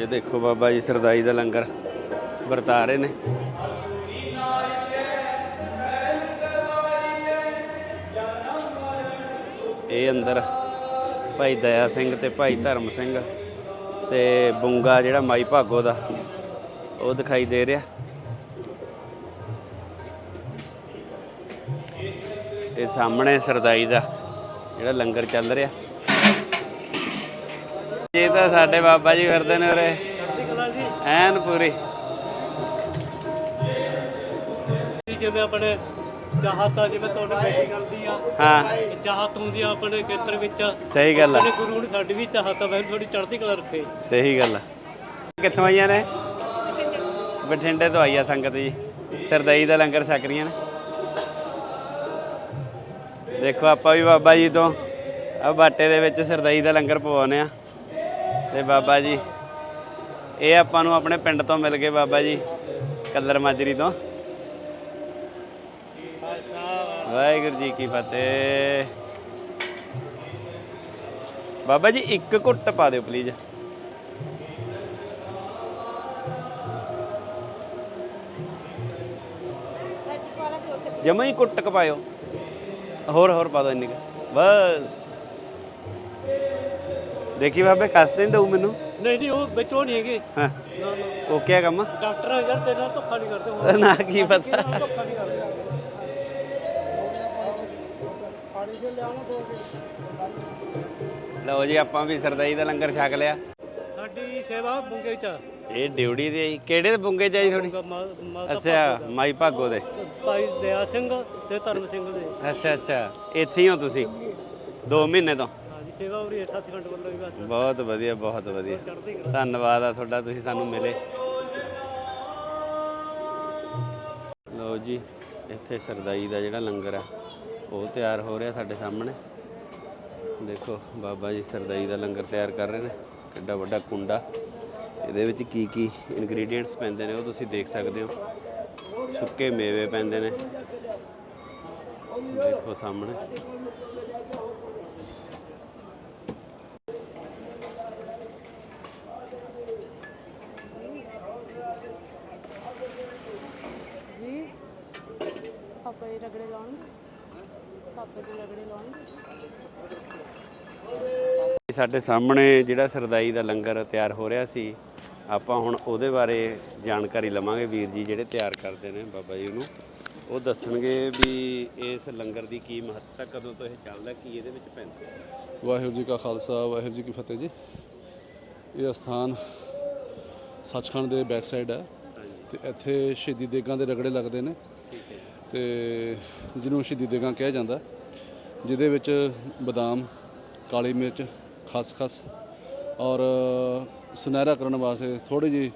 ਇਹ ਦੇਖੋ ਬਾਬਾ ਜੀ, ਸਰਦਾਈ ਦਾ ਲੰਗਰ ਵਰਤਾ ਰਹੇ ਨੇ। ਇਹ ਅੰਦਰ ਭਾਈ ਦਇਆ ਸਿੰਘ ਤੇ ਭਾਈ ਧਰਮ ਸਿੰਘ ਤੇ ਬੁੰਗਾ ਜਿਹੜਾ ਮਾਈ ਭਾਗੋ ਦਾ, ਉਹ ਦਿਖਾਈ ਦੇ ਰਿਹਾ। ਇਹ ਸਾਹਮਣੇ ਸਰਦਾਈ ਦਾ ਜਿਹੜਾ ਲੰਗਰ ਚੱਲ ਰਿਹਾ। ਇਹ ਤਾਂ ਸਾਡੇ ਬਾਬਾ ਜੀ ਫਿਰਦੇ ਨੇ ਉਰੇ। ਐਨ ਪੂਰੀ। ਜਿਵੇਂ ਆਪਣੇ ਚਾਹਤ ਆ ਜਿਵੇਂ ਤੁਹਾਡੇ ਬੇਟੀ ਕਰਦੀ ਆ ਹਾਂ। ਚਾਹਤ ਹੁੰਦੀ ਆ ਆਪਣੇ ਖੇਤਰ ਵਿੱਚ। ਸਹੀ ਗੱਲ ਆ। ਆਪਣੇ ਗੁਰੂ ਨੇ ਸਾਡੀ ਵੀ ਚਾਹਤ ਆ ਵੈਸੇ ਥੋੜੀ ਚੜ੍ਹਦੀ ਕਲਾ ਰੱਖੇ। ਸਹੀ ਗੱਲ ਆ। ਕਿੱਥੋਂ ਆਈਆਂ ਨੇ? ਬਠਿੰਡੇ ਤੋਂ ਆਈ ਆ ਸੰਗਤ ਜੀ। ਸਰਦਈ ਦਾ ਲੰਗਰ ਛਕ ਰਹੀਆਂ ਨੇ। ਦੇਖੋ ਆਪਾਂ ਵੀ ਬਾਬਾ ਜੀ ਤੋਂ। ਆ ਬਾਟੇ ਦੇ ਵਿੱਚ ਸਰਦਈ ਦਾ ਲੰਗਰ ਪਵਾਉਨੇ ਆ। ਤੇ ਬਾਬਾ ਜੀ, ਇਹ ਆਪਾਂ ਨੂੰ ਆਪਣੇ ਪਿੰਡ ਤੋਂ ਮਿਲ ਗਏ ਬਾਬਾ ਜੀ, ਕੱਲਰ ਮਾਜਰੀ ਤੋਂ। ਵਾਹਿਗੁਰੂ ਜੀ ਕੀ ਫਤਿਹ। ਬਾਬਾ ਜੀ, ਇੱਕ ਘੁੱਟ ਪਾ ਦਿਓ ਪਲੀਜ਼ ਜਮਾ ਹੀ ਕੁੱਟ ਕਪਾਇਓ ਹੋਰ ਹੋਰ ਪਾ ਦਿਓ ਇੰਨੀ ਕੁ। ਬਸ। ਦੇਖੀ ਬਾਬੇ ਕਸ ਤੇ ਦਊ ਮੈਨੂੰ? ਨਹੀਂ ਨਹੀਂ ਉਹ ਵਿੱਚੋਂ ਨਹੀਂ ਹੈਗੇ। ਹਾਂ। ਨਾ, ਨਾ। ਓਕੇ ਆ ਕੰਮ ਡਾਕਟਰ ਆ ਯਾਰ ਤੇਰੇ ਨਾਲ ਧੋਖਾ ਨਹੀਂ ਕਰਦੇ ਹੋਰ ਨਾ ਕੀ ਪਤਾ। ਧੋਖਾ ਨਹੀਂ ਕਰਦੇ। ਪਾਣੀ ਦੇ ਲਿਆਉਣਾ ਦੋ ਲਓ ਜੀ ਆਪਾਂ ਵੀ ਸਰਦਾਈ ਦਾ ਲੰਗਰ ਛਕ ਲਿਆ। ਸਾਡੀ ਸੇਵਾ ਬੁੰਗੇ ਚ ਆ। ਇਹ ਡਿਊਟੀ ਤੇ ਆਈ ਕਿਹੜੇ ਬੁੰਗੇ ਚ ਆਈ ਥੋੜੀ ਮਾ- ਮਾਤਾ ਅੱਛਾ ਮਾਈ ਭਾਗੋ ਦੇ। ਭਾਈ ਦਇਆ ਸਿੰਘ ਤੇ ਧਰਮ ਸਿੰਘ ਦੇ। ਅੱਛਾ ਅੱਛਾ। ਇੱਥੇ ਹੀ ਹੋ ਤੁਸੀਂ? 2 ਮਹੀਨੇ ਤੋਂ? ਹਾਂਜੀ ਸੇਵਾ ਉਰੀ ਸੱਚਖੰਡ ਵੱਲੋਂ ਵੀ ਬਸ। ਬਹੁਤ ਵਧੀਆ ਬਹੁਤ ਵਧੀਆ। ਚੜ੍ਹਦੀ ਕਲਾ ਧੰਨਵਾਦ ਆ ਤੁਹਾਡਾ, ਤੁਸੀਂ ਸਾਨੂੰ ਮਿਲੇ। ਲਓ ਜੀ, ਇੱਥੇ ਸਰਦਾਈ ਦਾ ਜਿਹੜਾ ਲੰਗਰ ਆ, ਉਹ ਤਿਆਰ ਹੋ ਰਿਹਾ ਸਾਡੇ ਸਾਹਮਣੇ। ਦੇਖੋ, ਬਾਬਾ ਜੀ ਸਰਦਾਈ ਦਾ ਲੰਗਰ ਤਿਆਰ ਕਰ ਰਹੇ ਨੇ, ਕਿੱਡਾ ਵੱਡਾ ਕੁੰਡਾ। ਇਹਦੇ ਵਿੱਚ ਕੀ ਕੀ ਇਨਗਰੀਡੀਅੰਟਸ ਪੈਂਦੇ ਨੇ, ਉਹ ਤੁਸੀਂ ਦੇਖ ਸਕਦੇ ਹੋ। ਸੁੱਕੇ ਮੇਵੇ ਪੈਂਦੇ ਨੇ। ਦੇਖੋ ਸਾਹਮਣੇ ਜੀ ਰਗੜੇ ਲਾਉਣਗੇ? ਪਾਪਾ ਸਾਡੇ ਸਾਹਮਣੇ ਜਿਹੜਾ ਸਰਦਾਈ ਦਾ ਲੰਗਰ ਤਿਆਰ ਹੋ ਰਿਹਾ ਸੀ ਆਪਾਂ ਹੁਣ ਉਹਦੇ ਬਾਰੇ ਜਾਣਕਾਰੀ ਲਵਾਂਗੇ ਵੀਰ ਜੀ ਜਿਹੜੇ ਤਿਆਰ ਕਰਦੇ ਨੇ ਬਾਬਾ ਜੀ ਨੂੰ। ਉਹ ਦੱਸਣਗੇ ਵੀ ਇਸ ਲੰਗਰ ਦੀ ਕੀ ਮਹੱਤਤਾ ਕਦੋਂ ਤੋਂ ਇਹ ਚੱਲਦਾ ਕੀ ਇਹਦੇ ਵਿੱਚ ਪੈਂਦਾ। ਵਾਹਿਗੁਰੂ ਜੀ ਕਾ ਖਾਲਸਾ ਵਾਹਿਗੁਰੂ ਜੀ ਕੀ ਫਤਿਹ ਜੀ। ਇਹ ਸਥਾਨ ਸੱਚਖੰਡ ਦੇ ਬੈਕ ਸਾਈਡ ਹੈ ਤੇ ਇੱਥੇ ਸ਼ਹੀਦੀ ਦੇਗਾਂ ਦੇ ਰਗੜੇ ਲੱਗਦੇ ਨੇ। ਠੀਕ ਹੈ ਤੇ ਜਿਹਨੂੰ ਸ਼ਹੀਦੀ ਦੇਗਾ ਕਿਹਾ ਜਾਂਦਾ ਜਿਹਦੇ ਵਿੱਚ ਬਦਾਮ ਕਾਲੀ ਮਿਰਚ ਖਸਖਸ ਔਰ ਸੁਨਹਿਰਾ ਕਰਨ ਵਾਸਤੇ ਥੋੜੀ ਜੀ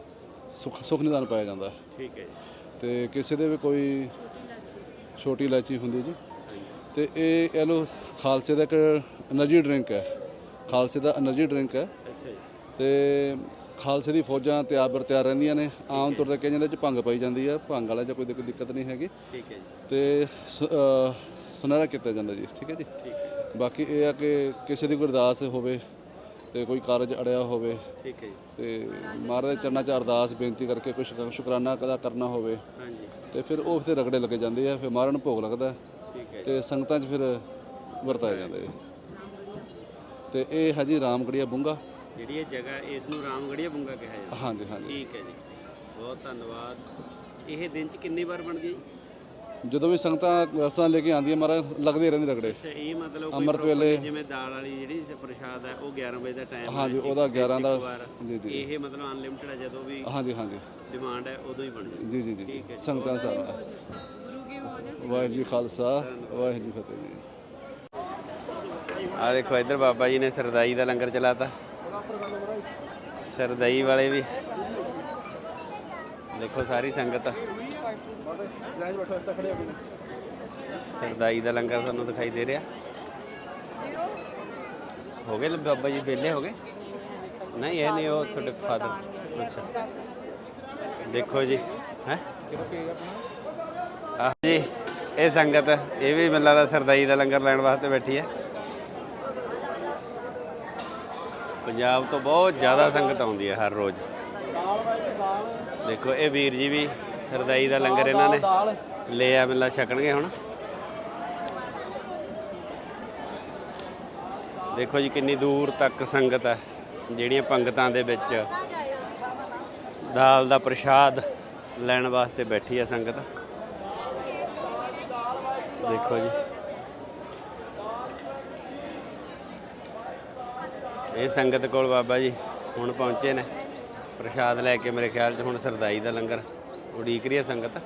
ਸੁਖ ਸੁਖ ਨਿਦਾਨ ਪਾਇਆ ਜਾਂਦਾ। ਠੀਕ ਹੈ ਤੇ ਕਿਸੇ ਦੇ ਵੀ ਕੋਈ ਛੋਟੀ ਇਲਾਚੀ ਹੁੰਦੀ ਜੀ। ਤੇ ਇਹ ਇਹ ਲੋ ਖਾਲਸੇ ਦਾ ਇੱਕ એનર્ਜੀ ਡਰਿੰਕ ਹੈ। ਖਾਲਸੇ ਦਾ એનર્ਜੀ ਡਰਿੰਕ ਹੈ। ਅੱਛਾ ਤੇ ਖਾਲਸੇ ਦੀ ਫੌਜਾਂ ਤਿਆਰ ਬਰ ਤਿਆਰ ਰਹਿੰਦੀਆਂ ਨੇ ਆਮ ਤੌਰ ਤੇ ਕਿਹਾ ਜਾਂਦਾ ਇਹ ਚ ਭੰਗ ਪਾਈ ਜਾਂਦੀ ਹੈ ਭੰਗ ਵਾਲਾ ਜਾਂ ਕੋਈ ਦਿੱਕ- ਦਿੱਕਤ ਨਹੀਂ ਹੈਗੀ। ਠੀਕ ਹੈ ਜੀ। ਤੇ ਸ- ਅਹ ਸੁਨਹਿਰਾ ਕੀਤਾ ਜਾਂਦਾ ਜੀ ਠੀਕ ਹੈ ਜੀ? ਠੀਕ ਹੈ ਬਾਕੀ ਇਹ ਆ ਕਿ ਕਿਸੇ ਦੀ ਕੋਈ ਅਰਦਾਸ ਹੋਵੇ ਤੇ ਕੋਈ ਕਾਰਜ ਅੜਿਆ ਹੋਵੇ ਠੀਕ ਹੈ ਜੀ। ਤੇ ਮਹਾਰਾਜ ਦੇ ਚਰਨਾਂ 'ਚ ਅਰਦਾਸ ਬੇਨਤੀ ਕਰਕੇ ਕੋਈ ਸ਼ੁਕ- ਸ਼ੁਕਰਾਨਾ ਕਦਾ ਕਰਨਾ ਹੋਵੇ ਹਾਂਜੀ। ਤੇ ਫਿਰ ਉਹ ਫਿਰ ਰਗੜੇ ਲੱਗੇ ਜਾਂਦੇ ਆ ਫਿਰ ਮਹਾਰਾਜ ਨੂੰ ਭੋਗ ਲੱਗਦਾ ਹੈ ਠੀਕ ਹੈ ਤੇ ਸੰਗਤਾਂ 'ਚ ਫਿਰ ਵਰਤਾਇਆ ਜਾਂਦਾ ਹੈ। ਤੇ ਇਹ ਹੈ ਜੀ ਰਾਮਗੜੀਆ ਬੁੰਗਾ। ਜਿਹੜੀ ਇਹ ਜਗ੍ਹਾ ਇਸ ਨੂੰ ਰਾਮਗੜੀਆ ਬੁੰਗਾ ਕਿਹਾ ਜਾਂਦਾ। ਹਾਂਜੀ ਹਾਂਜੀ। ਠੀਕ ਹੈ ਜੀ। ਬਹੁਤ ਧੰਨਵਾਦ। ਇਹ ਦਿਨ ਚ ਕਿੰਨੀ ਵਾਰ ਬਣਦੀ ਹੈ ਜੀ ਜਦੋਂ ਵੀ ਸੰਗਤਾਂ ਰਸਾਂ ਲੈ ਕੇ ਆਉਂਦੀਆਂ ਮਹਾਰਾਜ ਲੱਗਦੇ ਰਹਿੰਦੇ ਰਗੜੇ। ਅੱਛਾ ਇਹ ਮਤਲਬ ਕੋਈ ਅੰਮ੍ਰਿਤ proper ਵੇਲੇ- ਜਿਵੇਂ ਦਾਲ ਵਾਲੀ ਜਿਹੜੀ ਪ੍ਰਸ਼ਾਦ ਹੈ ਉਹ 11 ਵਜੇ ਦਾ ਟਾਈਮ ਹਾਂਜੀ ਉਹਦਾ 11 ਦਾ ਜੀ ਜੀ। ਇਹ ਮਤਲਬ ਅਨਲਿਮਿਟਡ ਹੈ ਜਦੋਂ ਵੀ ਹਾਂਜੀ ਹਾਂਜੀ। ਡਿਮਾਂਡ ਹੈ ਉਦੋਂ ਹੀ ਬਣ ਜਾਂਦਾ ਜੀ ਜੀ ਜੀ। ਸੰਗਤਾਂ ਸਾਹਿਬ ਵਾਹਿਗੁਰੂ ਜੀ ਖਾਲਸਾ ਵਾਹਿਗੁਰੂ ਜੀ ਫਤਿਹ। ਜੀ ਆ ਦੇਖੋ ਇੱਧਰ ਬਾਬਾ ਜੀ ਨੇ ਸਰਦਾਈ ਦਾ ਲੰਗਰ ਚਲਾਤਾ। ਸਰਦਾਈ ਵਾਲੇ ਵੀ। ਦੇਖੋ ਸਾਰੀ ਸੰਗਤ। ਸਰਦਾਈ ਦਾ ਲੰਗਰ ਤੁਹਾਨੂੰ ਦਿਖਾਈ ਦੇ ਰਿਹਾ। ਹੋ ਗਏ ਬਾਬਾ ਜੀ ਵਿਹਲੇ ਹੋ ਗਏ? ਨਹੀਂ, ਇਹ ਨਹੀਂ, ਉਹ ਤੁਹਾਡੇ ਫਾਦਰ ਅੱਛਾ। ਦੇਖੋ ਜੀ, ਹੈ? ਆਹ ਜੀ, ਇਹ ਸੰਗਤ, ਇਹ ਵੀ ਮੈਨੂੰ ਲੱਗਦਾ ਸਰਦਾਈ ਦਾ ਲੰਗਰ ਲੈਣ ਵਾਸਤੇ ਬੈਠੀ ਹੈ। ਪੰਜਾਬ ਤੋਂ ਬਹੁਤ ਜ਼ਿਆਦਾ ਸੰਗਤ ਆਉਂਦੀ ਹੈ ਹਰ ਰੋਜ਼। ਦੇਖੋ, ਇਹ ਵੀਰ ਜੀ ਵੀ ਸਰਦਾਈ ਦਾ ਲੰਗਰ ਇਹਨਾਂ ਨੇ ਲਿਆ ਮਿਲਾ ਛਕਣਗੇ ਹੁਣ। ਦੇਖੋ ਜੀ, ਕਿੰਨੀ ਦੂਰ ਤੱਕ ਸੰਗਤ ਹੈ, ਜਿਹੜੀਆਂ ਪੰਗਤਾਂ ਦੇ ਵਿੱਚ ਦਾਲ ਦਾ ਪ੍ਰਸ਼ਾਦ ਲੈਣ ਵਾਸਤੇ ਬੈਠੀ ਹੈ ਸੰਗਤ। ਦੇਖੋ ਜੀ। ਇਹ ਸੰਗਤ ਕੋਲ ਬਾਬਾ ਜੀ, ਹੁਣ ਪਹੁੰਚੇ ਨੇ। ਪ੍ਰਸ਼ਾਦ ਲੈ ਕੇ ਮੇਰੇ ਖਿਆਲ 'ਚ ਹੁਣ ਸਰਦਾਈ ਦਾ ਲੰਗਰ, ਉਡੀਕ ਰਹੀ ਹੈ ਸੰਗਤ।